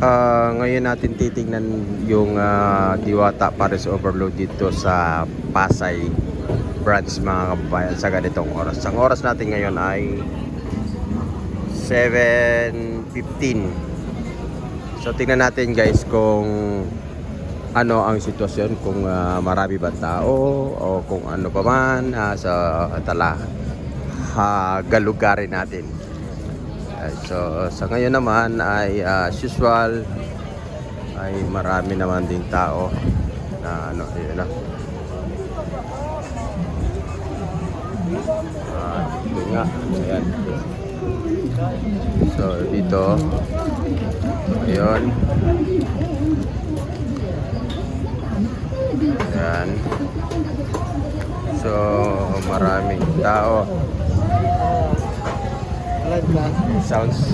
Ah, ngayon natin titingnan yung ah, Diwata Paris Overload dito sa Pasay branch mga kababayan sa ganitong oras. Ang oras natin ngayon ay 7.15 So tingnan natin guys kung ano ang sitwasyon kung ah, marami ba tao o kung ano pa man ah, sa tala ha, galugarin natin. Uh, so sa ngayon naman ay ah, as usual ay marami naman ding tao na ano yun na. Ah, dito nga. Ayan. So dito ayun. Ayan. So maraming tao. Sounds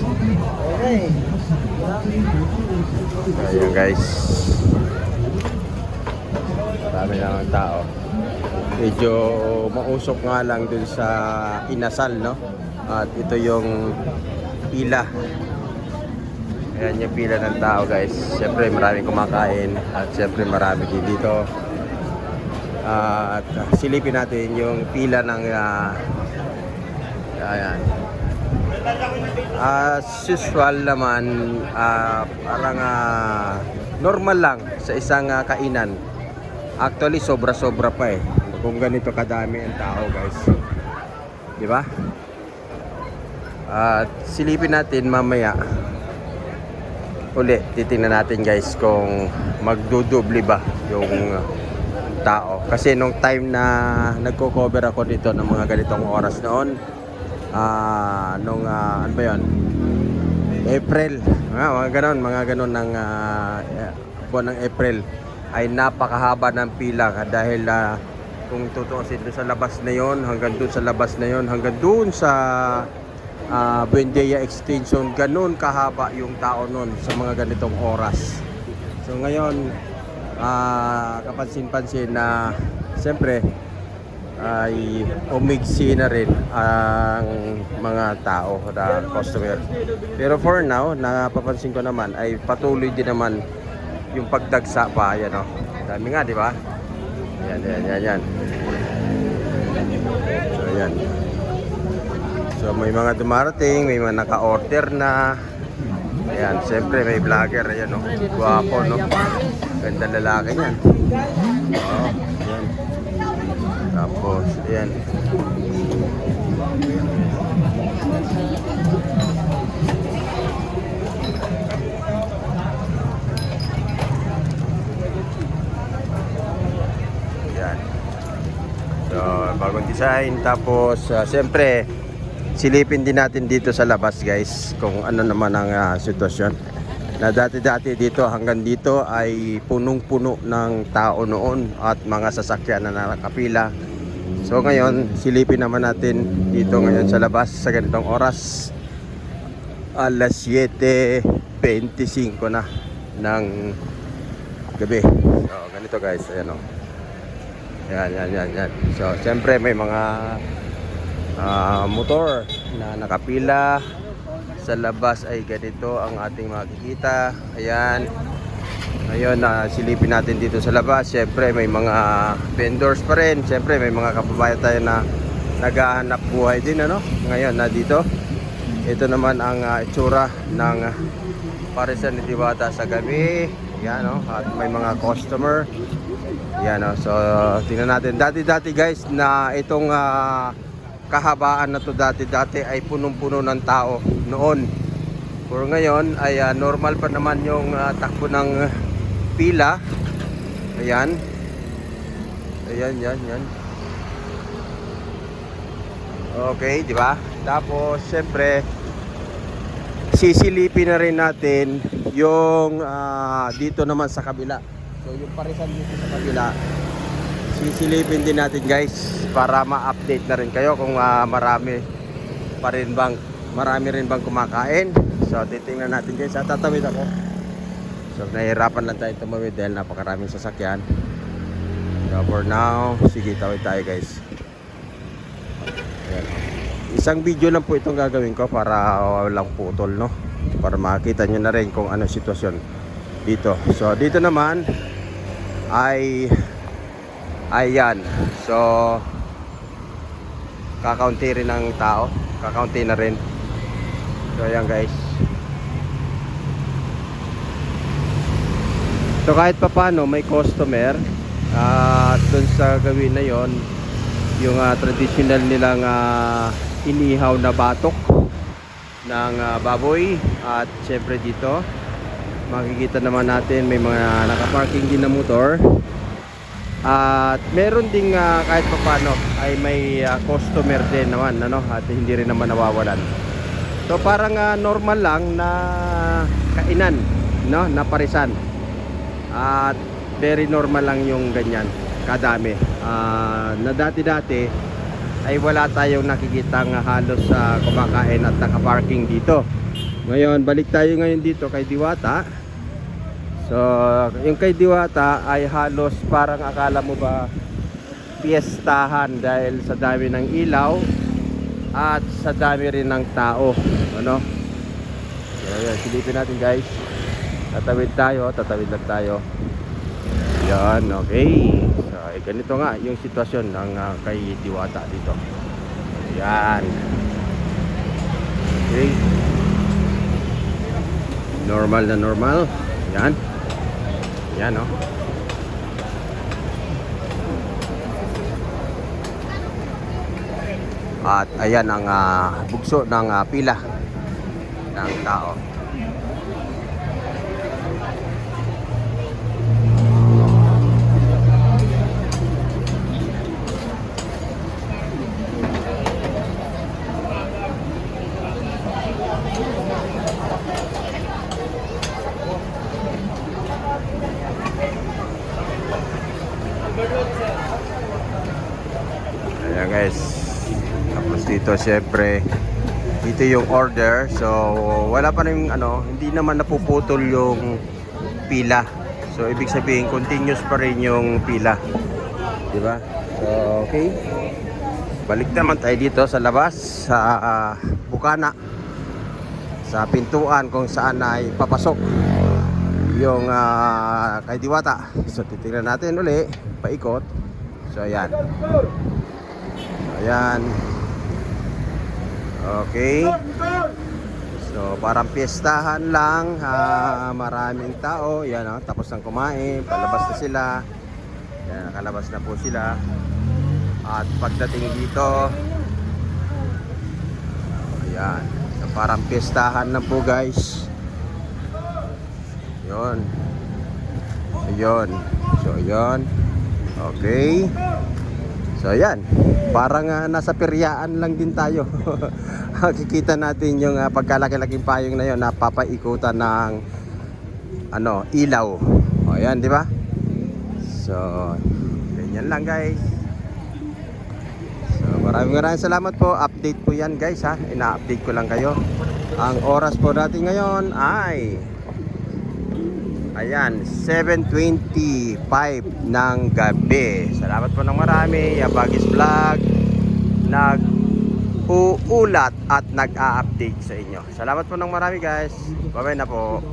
Ayan guys. Marami lang ang tao. Medyo mausok nga lang dun sa inasal, no? At ito yung pila. Ayan yung pila ng tao guys. Siyempre maraming kumakain. At siyempre marami din dito. At silipin natin yung pila ng ah, ayan. As usual naman, ah, parang ah, normal lang sa isang ah, kainan. Actually, sobra-sobra pa eh. Kung ganito kadami ang tao, guys. Di ba? At silipin natin mamaya. Uli, titingnan natin guys kung magdudubli ba yung tao. Kasi nung time na nagko-cover ako dito ng mga ganitong oras noon, ah nung ah, ano ba yun? April. Mga, mga ganon, mga ganon ng eh, buwan ng April ay napakahaba ng pila dahil ah, kung tutuusin doon sa labas na yon hanggang doon sa labas na yon hanggang doon sa uh, Buendia Extension ganun kahaba yung tao noon sa mga ganitong oras so ngayon ah, kapansin-pansin na siyempre ay umigsi na rin ang mga tao na customer. Pero for now, napapansin ko naman ay patuloy din naman yung pagdagsa pa. Yan o. Dami nga, di ba? Yan, yan, yan, yan. So, yan. So, may mga dumarating, may mga naka-order na. Ayan, siyempre may vlogger. Ayan o. Guwapo, no? Ganda lalaki yan. Oo, yan. Tapos, ayan. Ayan. So, bagong design. Tapos, uh, siyempre, silipin din natin dito sa labas, guys, kung ano naman ang ah, sitwasyon. Na dati-dati dito hanggang dito ay punong-puno ng tao noon at mga sasakyan na nakapila. So ngayon, silipin naman natin dito ngayon sa labas sa ganitong oras. Alas 7.25 na ng gabi. So ganito guys, ayan o. Yan, yan, yan, yan. So siyempre may mga ah, motor na nakapila. Sa labas ay ganito ang ating makikita. Ayan. Ngayon, na silipin natin dito sa labas. Siyempre, may mga vendors pa rin. Siyempre, may mga kababayan tayo na naghahanap buhay din, ano? Ngayon, na dito. Ito naman ang ah, itsura ng uh, Parisan ni Diwata sa gabi. Yan, no? At may mga customer. Yan, no? So, tingnan natin. Dati-dati, guys, na itong ah, kahabaan na to dati-dati ay punong-puno ng tao noon. For ngayon ay ah, normal pa naman yung ah, takbo ng pila. Ayan. Ayan, yan, yan. Okay, di ba? Tapos, syempre, sisilipin na rin natin yung ah, dito naman sa kabila. So, yung parisan dito sa kabila, sisilipin din natin guys para ma-update na rin kayo kung ah, marami pa rin bang marami rin bang kumakain. So, titingnan natin guys. At tatawid ako. So, nahihirapan lang tayo tumawid dahil napakaraming sasakyan. So, for now, sige, tawid tayo guys. Ayan. Isang video lang po itong gagawin ko para walang putol, no? Para makita nyo na rin kung ano sitwasyon dito. So dito naman ay ayan. So kakaunti rin ng tao. Kakaunti na rin. So ayan guys. So kahit pa paano may customer at dun sa gawin na yon yung ah, traditional nilang ah, inihaw na batok ng ah, baboy. At syempre dito makikita naman natin may mga nakaparking din na motor. At meron ding ah, kahit pa paano ay may ah, customer din naman ano? At hindi rin naman nawawalan. So parang ah, normal lang na kainan no? Na parisan at very normal lang yung ganyan kadami. Ah, na dati-dati ay wala tayong nakikitang halos sa kumakain at nakaparking dito. Ngayon balik tayo ngayon dito kay Diwata. So yung kay Diwata ay halos parang akala mo ba piyestahan dahil sa dami ng ilaw at sa dami rin ng tao ano? So yun silipin natin guys tatawid tayo tatawid lang tayo. Yan okay. So eh, ganito nga yung sitwasyon ng ah, kay Diwata dito. Yan. Okay. Normal na normal. Yan. Yan oh. At ayan ang ah, bugso ng ah, pila ng tao Ayan guys. Tapos dito syempre dito yung order. So wala pa rin ano, hindi naman napuputol yung pila. So ibig sabihin continuous pa rin yung pila. 'Di ba? So okay. Balik naman tayo dito sa labas sa ah, Bukana. Sa pintuan kung saan ay papasok yung ah, kay Diwata. So titingnan natin uli, paikot. So ayan. Ayan. Okay. So, parang piyestahan lang. ah, maraming tao. Yan, oh, tapos ng kumain. Palabas na sila. Yan, nakalabas na po sila. At pagdating dito, ayan. So, parang piyestahan na po, guys. Yun. Yun. So, yun. Okay. So ayan, parang ah, nasa peryaan lang din tayo. Kikita natin yung uh, pagkalaki-laking payong na yon na papaikutan ng ano, ilaw. O ayan, di ba? So, ganyan lang guys. So, maraming maraming salamat po. Update po yan guys ha. Ina-update ko lang kayo. Ang oras po natin ngayon ay Ayan, 7.25 ng gabi. Salamat po ng marami. Yabagis Vlog nag uulat at nag-a-update sa inyo. Salamat po ng marami guys. Bye-bye na po.